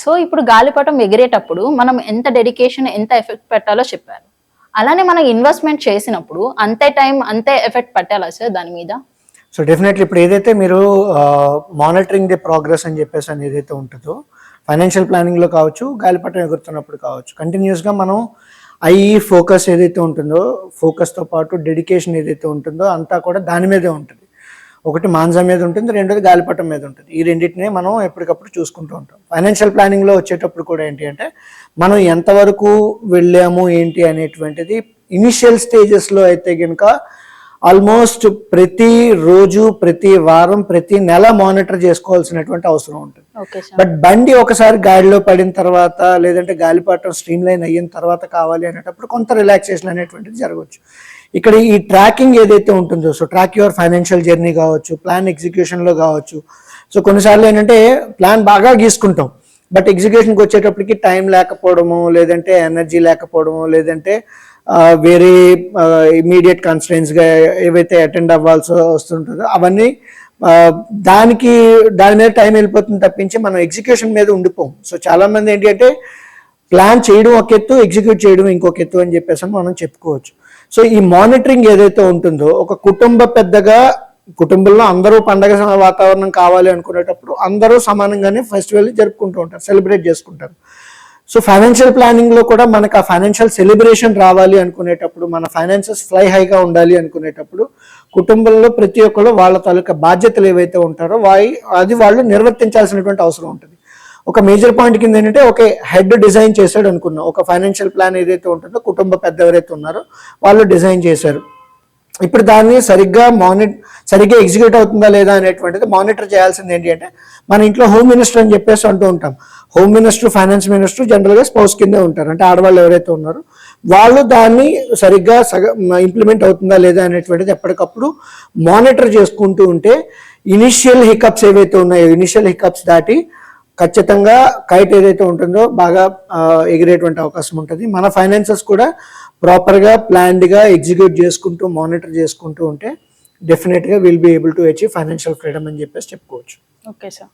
So ఇప్పుడు గాలిపటం ఎగిరేటప్పుడు మనం ఎంత డెడికేషన్ ఎంత ఎఫెక్ట్ పెట్టాలో చెప్పారు. అలానే మనం ఇన్వెస్ట్మెంట్ చేసినప్పుడు అంతే టైం అంతే ఎఫెక్ట్ పెట్టాలా సార్ దాని మీద? సో డెఫినెట్లీ ఇప్పుడు ఏదైతే మీరు మానిటరింగ్ ది ప్రోగ్రెస్ అని చెప్పేసి అని ఏదైతే ఉంటుందో ఫైనాన్షియల్ ప్లానింగ్లో కావచ్చు గాలిపటం ఎగురుతున్నప్పుడు కావచ్చు కంటిన్యూస్గా మనం ఐ ఫోకస్ ఏదైతే ఉంటుందో ఫోకస్తో పాటు డెడికేషన్ ఏదైతే ఉంటుందో అంతా కూడా దాని మీదే ఉంటుంది. ఒకటి మాంజా మీద ఉంటుంది రెండోది గాలిపటం మీద ఉంటుంది. ఈ రెండింటినే మనం ఎప్పటికప్పుడు చూసుకుంటూ ఉంటాం. ఫైనాన్షియల్ ప్లానింగ్లో వచ్చేటప్పుడు కూడా ఏంటి అంటే మనం ఎంతవరకు వెళ్ళాము ఏంటి అనేటువంటిది ఇనిషియల్ స్టేజెస్లో అయితే కనుక ఆల్మోస్ట్ ప్రతి రోజు ప్రతి వారం ప్రతి నెల మానిటర్ చేసుకోవాల్సినటువంటి అవసరం ఉంటుంది. బట్ బండి ఒకసారి గాడిలో పడిన తర్వాత లేదంటే గాలిపటం స్ట్రీమ్ లైన్ అయిన తర్వాత కావాలి అనేటప్పుడు కొంత రిలాక్సేషన్ అనేటువంటిది జరగవచ్చు. ఇక్కడ ఈ ట్రాకింగ్ ఏదైతే ఉంటుందో so track your financial journey కావచ్చు ప్లాన్ ఎగ్జిక్యూషన్లో కావచ్చు. సో కొన్నిసార్లు ఏంటంటే ప్లాన్ బాగా గీసుకుంటాం. బట్ ఎగ్జిక్యూషన్కి వచ్చేటప్పటికి టైం లేకపోవడము లేదంటే ఎనర్జీ లేకపోవడము లేదంటే వేరే ఇమీడియట్గా ఏవైతే అటెండ్ అవ్వాల్సి వస్తుంటుందో అవన్నీ దానికి దాని మీద టైం వెళ్ళిపోతుంది తప్పించి మనం ఎగ్జిక్యూషన్ మీద ఉండిపోం సో చాలా మంది ఏంటి అంటే ప్లాన్ చేయడం ఒక ఎత్తు ఎగ్జిక్యూట్ చేయడం ఇంకొక ఎత్తు అని చెప్పేసి మనం చెప్పుకోవచ్చు. సో ఈ మానిటరింగ్ ఏదైతే ఉంటుందో ఒక కుటుంబ పెద్దగా కుటుంబంలో అందరూ పండగ వాతావరణం కావాలి అనుకునేటప్పుడు అందరూ సమానంగానే ఫెస్టివల్ జరుపుకుంటూ ఉంటారు సెలబ్రేట్ చేసుకుంటారు. సో ఫైనాన్షియల్ ప్లానింగ్లో కూడా మనకు ఆ ఫైనాన్షియల్ సెలబ్రేషన్ రావాలి అనుకునేటప్పుడు మన ఫైనాన్సెస్ ఫ్లై హైగా ఉండాలి అనుకునేటప్పుడు కుటుంబంలో ప్రతి ఒక్కరు వాళ్ళ తాలూకా బాధ్యతలు ఏవైతే ఉంటారో వాయి అది వాళ్ళు నిర్వర్తించాల్సినటువంటి అవసరం ఉంటుంది. ఒక మేజర్ పాయింట్ కింద ఏంటంటే ఒక హెడ్ డిజైన్ చేశాడు అనుకున్నాం. ఒక ఫైనాన్షియల్ ప్లాన్ ఏదైతే ఉంటుందో కుటుంబ పెద్ద ఎవరైతే ఉన్నారో వాళ్ళు డిజైన్ చేశారు. ఇప్పుడు దాన్ని సరిగ్గా మానిట్ సరిగ్గా ఎగ్జిక్యూట్ అవుతుందా లేదా అనేటువంటిది మానిటర్ చేయాల్సింది ఏంటి అంటే మన ఇంట్లో హోమ్ మినిస్టర్ అని చెప్పేసి అంటూ ఉంటాం. హోమ్ మినిస్టర్ ఫైనాన్స్ మినిస్టర్ జనరల్గా స్పౌస్ కిందే ఉంటారు. అంటే ఆడవాళ్ళు ఎవరైతే ఉన్నారో వాళ్ళు దాన్ని సరిగ్గా సగ ఇంప్లిమెంట్ అవుతుందా లేదా అనేటువంటిది ఎప్పటికప్పుడు మానిటర్ చేసుకుంటూ ఉంటే ఇనిషియల్ హికప్స్ ఏవైతే ఉన్నాయో ఇనిషియల్ హికప్స్ దాటి ఖచ్చితంగా కైట్ ఏదైతే ఉంటుందో బాగా ఎగిరేటువంటి అవకాశం ఉంటుంది. మన ఫైనాన్సెస్ కూడా ప్రాపర్గా ప్లాన్డ్గా ఎగ్జిక్యూట్ చేసుకుంటూ మానిటర్ చేసుకుంటూ ఉంటే డెఫినెట్గా will be able to achieve financial freedom అని చెప్పేసి చెప్పుకోవచ్చు. Okay sir